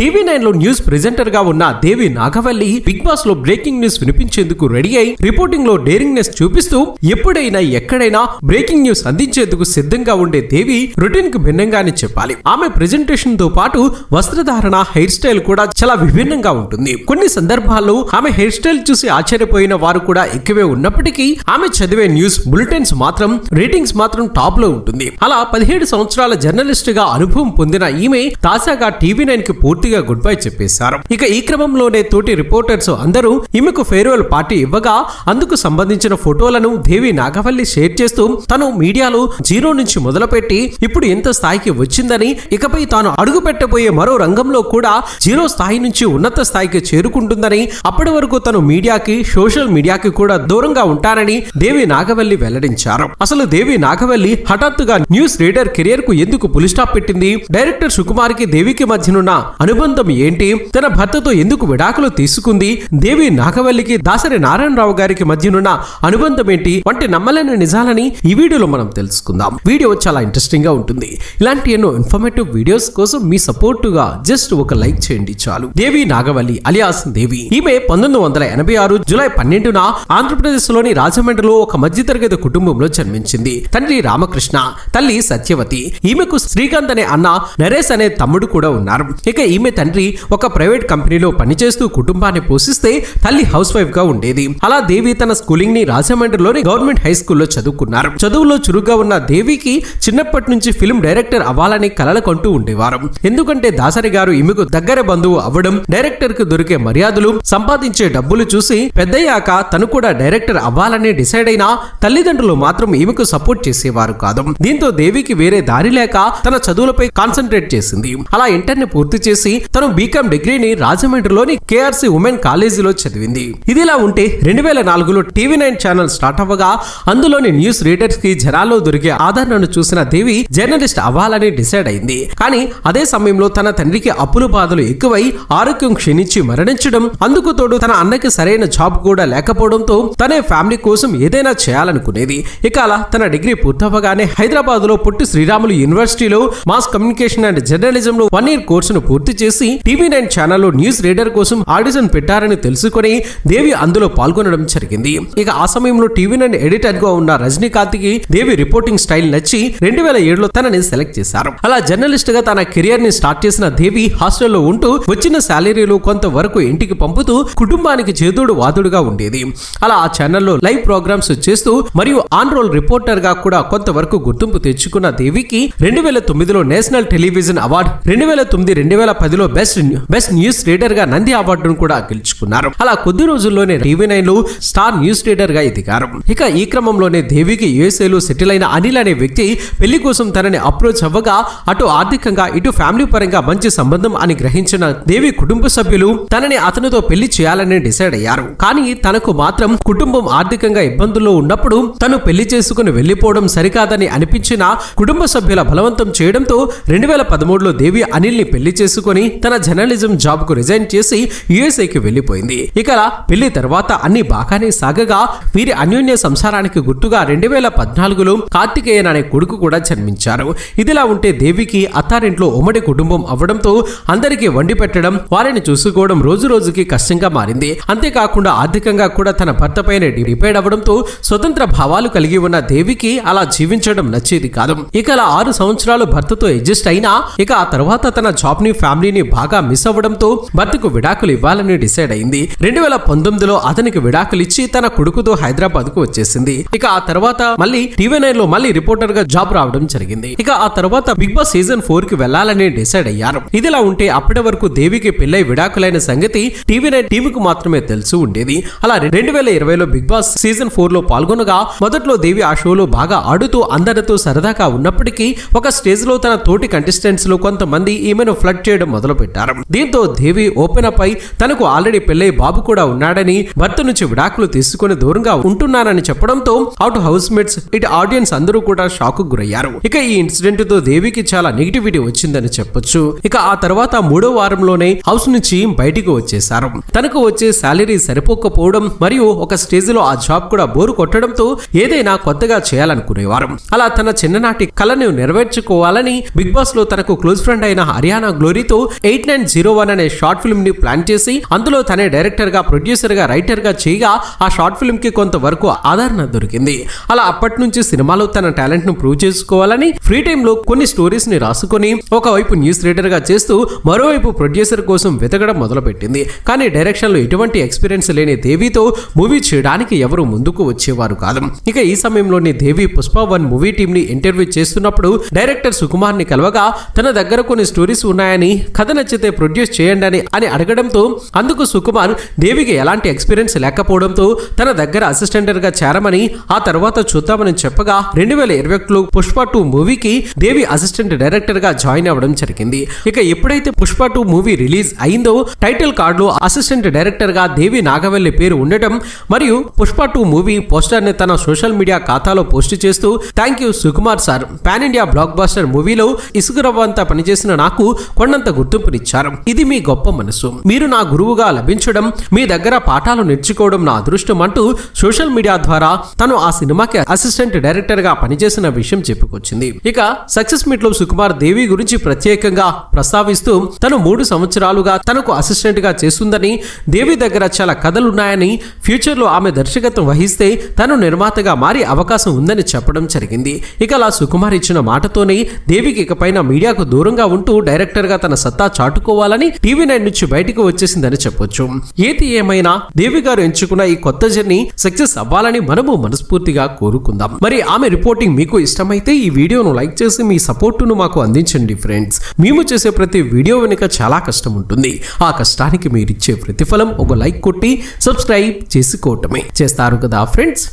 TV నైన్లో news ప్రెజెంటర్గా ఉన్న దేవి నాగవల్లి బిగ్ బాస్లో బ్రేకింగ్ న్యూస్ వినిపించేందుకు రెడీ అయి రిపోర్టింగ్లో డేరింగ్ నెస్ చూపిస్తూ ఎప్పుడైనా ఎక్కడైనా బ్రేకింగ్ న్యూస్ అందించేందుకు సిద్ధంగా ఉండే దేవి రొటీన్కు భిన్నంగానే చెప్పాలి. ఆమె ప్రెజెంటేషన్తో పాటు వస్త్రధారణ హెయిర్ స్టైల్ కూడా చాలా విభిన్నంగా ఉంటుంది. కొన్ని సందర్భాల్లో ఆమె హెయిర్ స్టైల్ చూసి ఆశ్చర్యపోయిన వారు కూడా ఎక్కువే ఉన్నప్పటికీ ఆమె చదివే న్యూస్ బులెటిన్స్ మాత్రం రేటింగ్స్ మాత్రం టాప్లో ఉంటుంది. అలా పదిహేడు సంవత్సరాల జర్నలిస్ట్గా అనుభవం పొందిన ఈమె తాజాగా టీవీ నైన్కి పూర్తి పూర్తిగా గుడ్ బై చెప్పేశారు. ఇక ఈ క్రమంలోనే తోటి రిపోర్టర్స్ అందరూ ఈమెకు ఫేర్వెల్ పార్టీ ఇవ్వగా అందుకు సంబంధించిన ఫోటోలను దేవి నాగవల్లి షేర్ చేస్తూ తను మీడియాలో జీరో నుంచి మొదలుపెట్టి ఇప్పుడు ఎంత స్థాయికి వచ్చిందని ఇకపై తాను అడుగు పెట్టబోయే మరో రంగంలో కూడా జీరో స్థాయి నుంచి ఉన్నత స్థాయికి చేరుకుంటుందని అప్పటి వరకు తను మీడియాకి సోషల్ మీడియాకి కూడా దూరంగా ఉంటానని దేవి నాగవల్లి వెల్లడించారు. అసలు దేవి నాగవల్లి హఠాత్తుగా న్యూస్ రీడర్ కెరియర్కు ఎందుకు పులిస్టాప్ పెట్టింది? డైరెక్టర్ సుకుమార్కి దేవికి మధ్యనున్న అనుబంధం ఏంటి? తన భర్తతో ఎందుకు విడాకులు తీసుకుంది? దేవి నాగవల్లికి దాసరి నారాయణరావు గారికి మధ్యనున్న అనుబంధం ఏంటి? వంటి నమ్మలేని నిజాలని ఈ వీడియోలో మనం తెలుసుకుందాం. వీడియో చాలా ఇంట్రెస్టింగ్గా ఉంటుంది. ఇలాంటి ఎన్నో ఇన్ఫర్మేటివ్ వీడియోస్ కోసం మీ సపోర్ట్గా జస్ట్ ఒక లైక్ చేయండి చాలు. దేవి నాగవల్లి అలియాస్ దేవి. ఈమె పంతొమ్మిది వందల ఎనభై ఆరు జులై పన్నెండున ఆంధ్రప్రదేశ్లోని రాజమండ్రిలో ఒక మధ్యతరగతి కుటుంబంలో జన్మించింది. తండ్రి రామకృష్ణ తల్లి సత్యవతి. ఈమెకు శ్రీకాంత్ అనే అన్న నరేష్ అనే తమ్ముడు కూడా ఉన్నారు. ఇక ఈమె తండ్రి ఒక ప్రైవేట్ కంపెనీలో పనిచేస్తూ కుటుంబాన్ని పోషిస్తే తల్లి హౌస్ వైఫ్గా ఉండేది. అలా దేవి తన స్కూలింగ్ని రాజమండ్రిలోని గవర్నమెంట్ హై స్కూల్లో చదువుకున్నారు. చదువులో చురుగ్గా ఉన్న దేవికి చిన్నప్పటి నుంచి ఫిల్మ్ డైరెక్టర్ అవ్వాలని కలలు కంటూ ఉండేవారు. ఎందుకంటే దాసరి గారు ఈమెకు దగ్గర బంధువు అవ్వడం డైరెక్టర్కు దొరికే మర్యాదలు సంపాదించే డబ్బులు చూసి పెద్దయ్యాక తను కూడా డైరెక్టర్ అవ్వాలని డిసైడ్ అయినా తల్లిదండ్రులు మాత్రం ఈమెకు సపోర్ట్ చేసేవారు కాదు. దీంతో దేవికి వేరే దారి లేక తన చదువులపై కాన్సన్ట్రేట్ చేసింది. అలా ఇంటర్ని పూర్తి చేసి తను బీకామ్ డిగ్రీని రాజమండ్రిలోని కేఆర్సి ఉమెన్ కాలేజీలో చదివింది. ఇదిలా ఉంటే రెండు వేల నాలుగులో టీవీ నైన్ ఛానల్ స్టార్ట్ అవ్వగా అందులోని న్యూస్ రీడర్స్కి జనాల్లో దొరికే ఆదరణను చూసిన దేవి జర్నలిస్ట్ అవ్వాలని డిసైడ్ అయింది. కానీ అదే సమయంలో తన తండ్రికి అప్పుల బాధలు ఎక్కువై ఆరోగ్యం క్షీణించి మరణించడం అందుకు తోడు తన అన్నకి సరైన జాబ్ కూడా లేకపోవడంతో తనే ఫ్యామిలీ కోసం ఏదైనా చేయాలనుకునేది. ఇక అలా తన డిగ్రీ పూర్తవగానే హైదరాబాద్లో పుట్టి శ్రీరాములు యూనివర్సిటీలో మాస్ కమ్యూనికేషన్ అండ్ జర్నలిజం లో వన్ ఇయర్ కోర్సును పూర్తి చేసి టీవీ నైన్ ఛానల్లో న్యూస్ రీడర్ కోసం ఆడిషన్ పెట్టారని తెలుసుకొని దేవి అందులో పాల్గొనడం జరిగింది. ఇక ఆ సమయంలో టీవీ నైన్ ఎడిటర్గా ఉన్న రజనీకాంత్కి దేవి రిపోర్టింగ్ స్టైల్ నచ్చి రెండు వేల ఏడులో తనని సెలెక్ట్ చేశారు. అలా జర్నలిస్ట్గా తన కెరియర్ని స్టార్ట్ చేసిన దేవి హాస్టల్లో ఉంటూ వచ్చిన శాలరీలు కొంతవరకు ఇంటికి పంపుతూ కుటుంబానికి చేదోడు వాదుడుగా ఉండేది. అలా ఆ ఛానల్లో లైవ్ ప్రోగ్రామ్స్ చేస్తూ మరియు ఆన్ రోల్ రిపోర్టర్గా కూడా కొంతవరకు గుర్తింపు తెచ్చుకున్న దేవికి రెండు వేల తొమ్మిదిలో నేషనల్ టెలివిజన్ అవార్డు రెండు వేల తొమ్మిది రెండు వేల పదిలో బెస్ట్ బెస్ట్ న్యూస్ రీడర్గా నంది అవార్డును కూడా గెలుచుకున్నారు. అలా కొద్ది రోజుల్లోనే టీవీ నైన్లో స్టార్ న్యూస్ రీడర్గా ఎదిగారు. ఇక ఈ క్రమంలోనే దేవికి యుఎస్ఏలో సెటిల్ అయిన అనిల్ అనే వ్యక్తి పెళ్ళి కోసం తనని అప్రోచ్ అవ్వగా అటు ఆర్థికంగా ఇటు ఫ్యామిలీ పరంగా మంచి సంబంధం అని గ్రహించిన దేవి కుటుంబ సభ్యులు తనని అతనితో పెళ్ళి చేయాలని డిసైడ్ అయ్యారు. కానీ తనకు మాత్రం కుటుంబం ఆర్థికంగా ఇబ్బందుల్లో ఉన్నప్పుడు తను పెళ్ళి చేసుకుని వెళ్ళిపోవడం సరికాదని అనిపించిన కుటుంబ సభ్యుల బలవంతం చేయడంతో రెండు వేల పదమూడులో దేవి అనిల్ని పెళ్ళి చేసుకుని తన జర్నలిజం జాబ్కు రిజైన్ చేసి యుఎస్ఏకి వెళ్ళిపోయింది ఇక పెళ్ళి తర్వాత అన్ని బాగానే సాగగా వీరి అన్యోన్య సంసారానికి గుర్తుగా రెండు వేల పద్నాలుగులో కార్తికేయన్ అనే కొడుకు కూడా జన్మించారు. ఇదిలా ఉంటే దేవికి అత్తారింట్లో ఉమ్మడి కుటుంబం అవ్వడంతో అందరికీ వండి పెట్టడం వారిని చూసుకోవడం రోజు రోజుకి కష్టంగా మారింది. అంతేకాకుండా ఆర్థికంగా కూడా తన భర్త పైన డిపెండ్ అవ్వడంతో స్వతంత్ర భావాలు కలిగి ఉన్న దేవికి అలా జీవించడం నచ్చేది కాదు. ఇక అలా ఆరు సంవత్సరాలు భర్తతో అడ్జస్ట్ అయినా ఇక ఆ తర్వాత తన జాబ్ని ఫ్యామిలీ ఫ్యామిలీని బాగా మిస్ అవ్వడంతో భర్తకు విడాకులు ఇవ్వాలని డిసైడ్ అయింది. రెండు వేల పంతొమ్మిదిలో అతనికి విడాకులు ఇచ్చి తన కొడుకుతో హైదరాబాద్కు వచ్చేసింది. ఇక ఆ తర్వాత మళ్ళీ టీవీ నైన్లో మళ్ళీ రిపోర్టర్గా జాబ్ రావడం జరిగింది. ఇక ఆ తర్వాత బిగ్ బాస్ సీజన్ ఫోర్కి వెళ్ళాలని డిసైడ్ అయ్యారు. ఇదిలా ఉంటే అప్పటి వరకు దేవికి పెళ్ళై విడాకులైన సంగతి టీవీ నైన్ టీమ్కు మాత్రమే తెలుసు ఉండేది. అలా రెండు వేల ఇరవైలో బిగ్ బాస్ సీజన్ ఫోర్లో పాల్గొనగా మొదట్లో దేవి ఆ షోలో బాగా ఆడుతూ అందరితో సరదాగా ఉన్నప్పటికీ ఒక స్టేజ్లో తన తోటి కంటెస్టెంట్స్లో కొంతమంది ఈమెను ఫ్లడ్ చేయడం మొదలు పెట్టారు దీంతో దేవి ఓపెన్ అప్ అయి తనకు ఆల్రెడీ పెళ్ళై బాబు కూడా ఉన్నాడని భర్త నుంచి విడాకులు తీసుకుని దూరంగా ఉంటున్నానని చెప్పడంతో అవుట్ హౌస్ మేట్స్ ఇటు ఆడియన్స్ అందరూ కూడా షాక్ గురయ్యారు. ఇక ఈ ఇన్సిడెంట్తో దేవికి చాలా నెగిటివిటీ వచ్చిందని చెప్పొచ్చు. ఇక ఆ తర్వాత మూడో వారంలోనే హౌస్ నుంచి బయటికి వచ్చేశారు. తనకు వచ్చే శాలరీ సరిపోకపోవడం మరియు ఒక స్టేజ్లో ఆ జాబ్ కూడా బోరు కొట్టడంతో ఏదైనా కొత్తగా చేయాలనుకునేవారు. అలా తన చిన్ననాటి కలను నెరవేర్చుకోవాలని బిగ్ బాస్లో తనకు క్లోజ్ ఫ్రెండ్ అయిన హర్యానా గ్లోరీతో ఎయిట్ నైన్ జీరో వన్ అనే షార్ట్ ఫిల్మ్ని ప్లాన్ చేసి అందులో తనే డైరెక్టర్గా ప్రొడ్యూసర్గా రైటర్గా చేయగా ఆ షార్ట్ ఫిల్మ్కి కొంతవరకు ఆదరణ దొరికింది. అలా అప్పటి నుంచి సినిమాలో తన టాలెంట్ను ప్రూవ్ చేసుకోవాలని ఫ్రీ టైమ్లో కొన్ని స్టోరీస్ని రాసుకొని ఒకవైపు న్యూస్ రీడర్గా చేస్తూ మరోవైపు ప్రొడ్యూసర్ కోసం వెతకడం మొదలుపెట్టింది. కానీ డైరెక్షన్లో ఎటువంటి ఎక్స్పీరియన్స్ లేని దేవితో మూవీ చేయడానికి ఎవరు ముందుకు వచ్చేవారు కాదు. ఇక ఈ సమయంలోని Devi Pushpa one movie team ని ఇంటర్వ్యూ చేస్తున్నప్పుడు డైరెక్టర్ సుకుమార్ని కలవగా తన దగ్గర కొన్ని స్టోరీస్ ఉన్నాయని కథ నచ్చితే ప్రొడ్యూస్ చేయండి అని అని అడగడంతో అందుకు సుకుమార్ దేవికి ఎలాంటి ఎక్స్పీరియన్స్ లేకపోవడంతో తన దగ్గర అసిస్టెంట్గా చేరమని ఆ తర్వాత చూద్దామని చెప్పగా రెండు వేల ఇరవై ఒకటిలో పుష్ప టూ మూవీకి దేవి అసిస్టెంట్ డైరెక్టర్గా జాయిన్ అవ్వడం జరిగింది. ఇక ఎప్పుడైతే పుష్ప టూ మూవీ రిలీజ్ అయిందో టైటిల్ కార్డులో అసిస్టెంట్ డైరెక్టర్గా దేవి నాగవల్లి పేరు ఉండటం మరియు పుష్ప టూ మూవీ పోస్టర్ని తన సోషల్ మీడియా ఖాతాలో పోస్ట్ చేస్తూ thank you Sukumar sir pan India block buster మూవీలో ఇసుగురవ్వంతా పనిచేసిన నాకు కొండంత గుర్తింపునిచ్చారు. ఇది మీ గొప్ప మనసు. మీరు నా గురువుగా లభించడం మీ దగ్గర పాఠాలు నేర్చుకోవడం నా అదృష్టం అంటూ సోషల్ మీడియా ద్వారా తను ఆ సినిమాకి అసిస్టెంట్ డైరెక్టర్గా పనిచేసిన విషయం చెప్పుకొచ్చింది. ఇక సక్సెస్ మీట్లో సుకుమార్ దేవి గురించి ప్రత్యేకంగా ప్రస్తావిస్తూ తను మూడు సంవత్సరాలుగా తనకు అసిస్టెంట్గా చేస్తుందని దేవి దగ్గర చాలా కథలున్నాయని ఫ్యూచర్లో ఆమె దర్శకత్వం వహిస్తే తను నిర్మాతగా మారి అవకాశం ఉందని చెప్పడం జరిగింది. ఇక అలా సుకుమార్ ఇచ్చిన మాటతోనే దేవికి ఇకపైన మీడియాకు దూరంగా ఉంటూ డైరెక్టర్గా తన సత్తా చాటుకోవాలని టీవీ నైన్ నుంచి బయటకు వచ్చేసిందని చెప్పొచ్చు. ఏది ఏమైనా దేవి గారు ఎంచుకున్న ఈ కొత్త జర్నీ సక్సెస్ అవ్వాలని మనము మనస్ఫూర్తిగా కోరుకుందాం. మరి ఆమె రిపోర్టింగ్ మీకు ఇష్టమైతే ఈ వీడియోను లైక్ చేసి మీ సపోర్టును మాకు అందించండి ఫ్రెండ్స్. మేము చేసే ప్రతి వీడియో వెనుక చాలా కష్టం ఉంటుంది. ఆ కష్టానికి మీరిచ్చే ప్రతిఫలం ఒక లైక్ కొట్టి సబ్స్క్రైబ్ చేసుకోవటమే. చేస్తారు కదా ఫ్రెండ్స్?